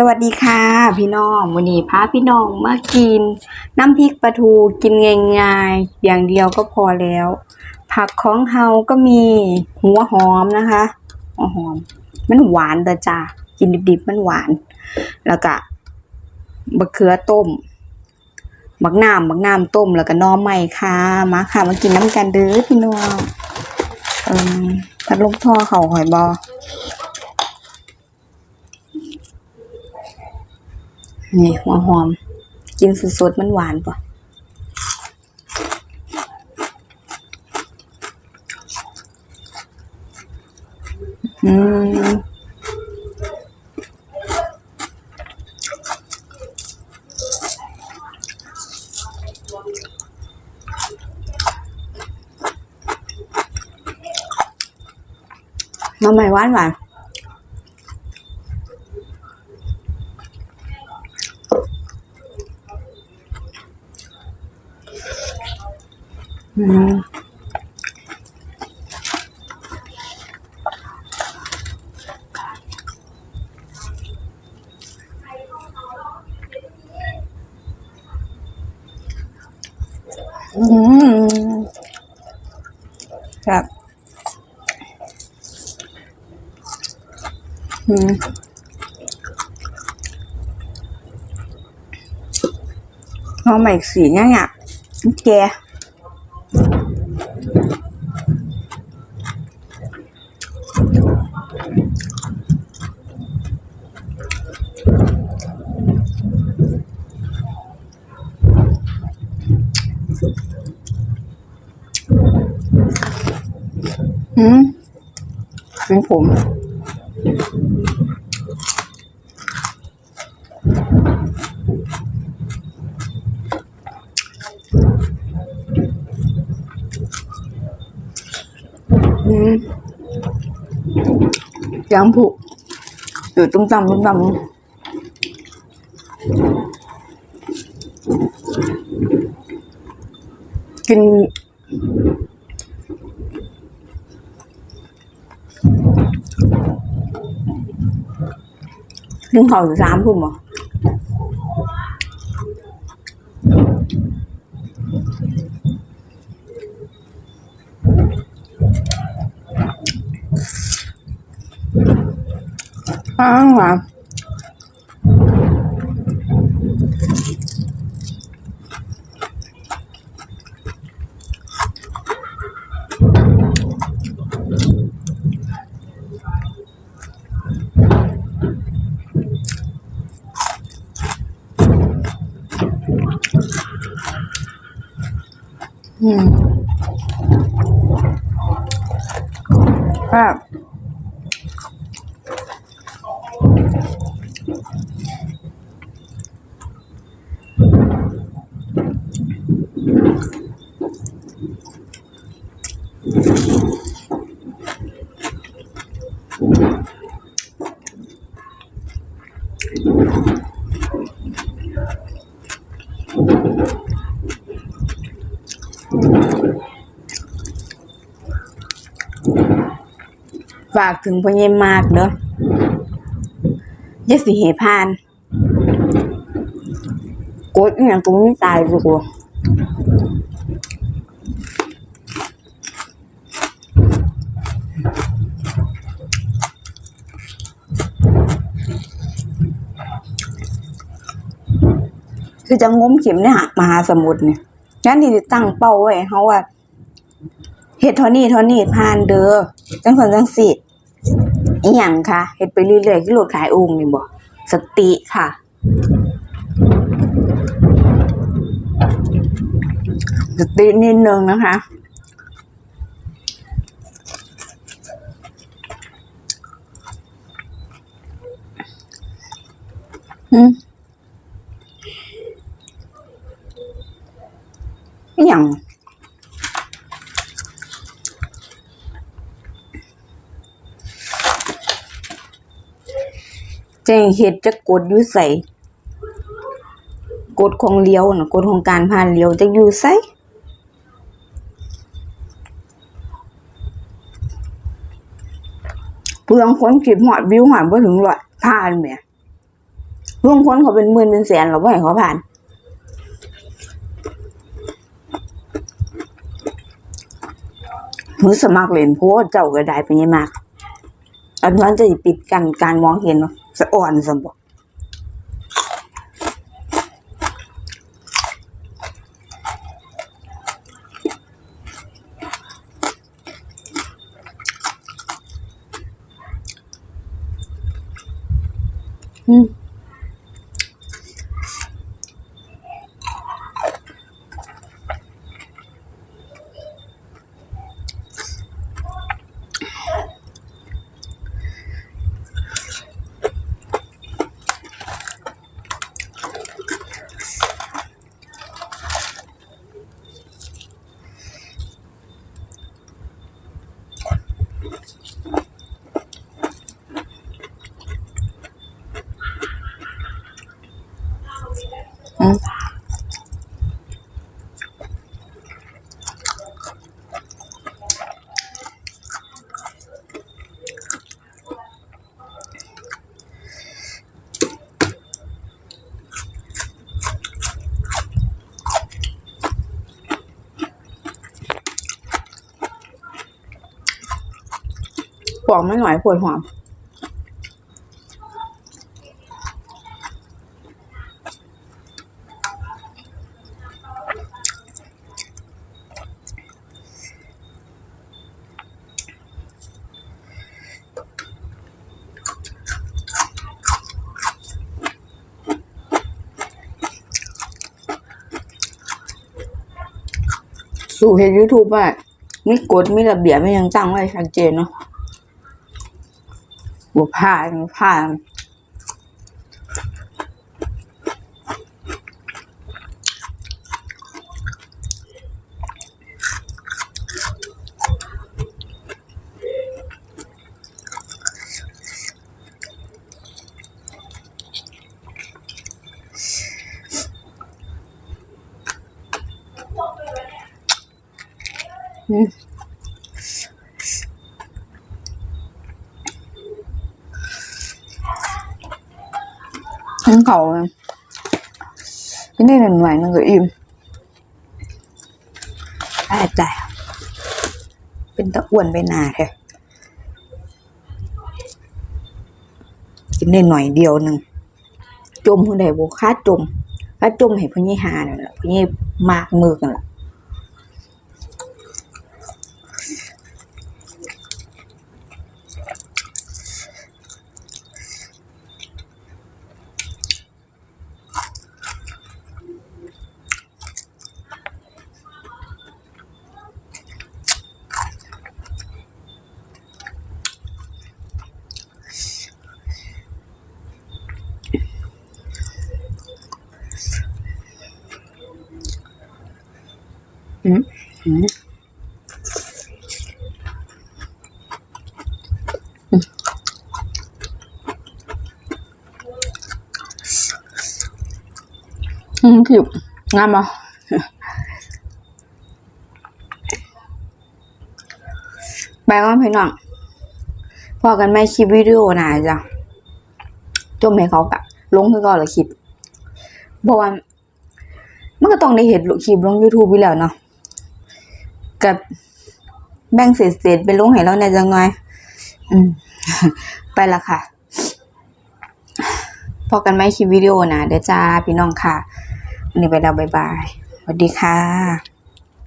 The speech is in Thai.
สวัสดีค่ะ พี่น้องวันนี้พาพี่น้องมากิน น้ำพริกปลาทูกินง่ายๆอย่างเดียวก็พอแล้ว ผักของเฮาก็มีหัวหอมนะคะหัวหอม มันหวานเด้อจ้ากินดิบๆมันหวาน แล้วก็บะเขือต้มบักน้ำบักน้ำต้มแล้วก็น้อใหม่ค่ะ มาค่ะมากินน้ำกันเด้อพี่น้องเอิ่มพัดลมท่อเขาหอยบอ นี่หัวหอม กินสดๆมันหวานปะอืมน้ำใหม่หวานหวาน อืมอืมครับ อืมเอาใหม่สีเงี้ยเนี่ยแก อืมเป็นผม อืมยังผูกอยู่ตุ้มตำตุ้มตำกิน ถึงเขาอยู่สามทุ่มเหรออ้าว เห ฝากถึงพ่อเยมมากเด้ออย่าสิเหพานกดอย่างตรงนี้ตายไปกูคือจะงมเข็มเนี่ยมหาสมุทรเนี่ยงั้นที่ตั้งเป้าไว้เขาว่า เฮ็ดเท่านี้เท่านี้ผ่านเด้อจังสันจังสิอีหยังคะเฮ็ดไปเรื่อยๆคือโลดขายองค์นี่บ่สติค่ะสตินิดนึงนะคะอืมอีหยัง แจ้งเหตุจะกดอยู่ใส่กฎของเลี้ยวนะกฎของการผ่านเลี้ยวจะอยู่ใส่เพื่องคนขีดหอดวิวหอดบ่ถึงร้อยผ่านแหม่ลุงคนเขาเป็นหมื่นเป็นแสนเราไม่ให้เขาผ่าน มือสมัครเล่นพว่าเจ้าก็ได้ไปยังมากอันนั้นจะปิดกันการมองเห็นเนาะ สะอ่อนส มบอกอืมอืมบอกไม่หน่อยปวดหัว สู่เห็นยูทูบอ่ามีกฎมีระเบียบไม่ยังตั้งไว้ชัดเจนเนาะบวผ้าหัวผ้า ทั้งเขาเลยที่นี่หนึ่งหน่อยนึงก็อิ่มแต่แต่เห็นตะอ้วนไปหนาแท้กินได้หน่อยเดียวหนึ่งจมคนใดโบค่าจมค่าจมให้พญหาเนี่ยแหละพญมา อืมอืมอืมคลิปงามอะไปก่อนพี่น้องพอกันไม่คลิปวิดีโอหนาจ้ะจมให้เขากะลงคือก่อนละคลิปเพราะว่ามันก็ต้องได้เห็นคลิปลง YouTube อยู่แล้วเนาะ กับแบ่งเศษๆไปลงให้เราในอยจังไงอืม ไปละค่ะ พอกันไหมคลิปวิดีโอนะเดี๋ยวจ้าพี่น้องค่ะวันนี้ไปแล้วบายบายสวัสดีค่ะ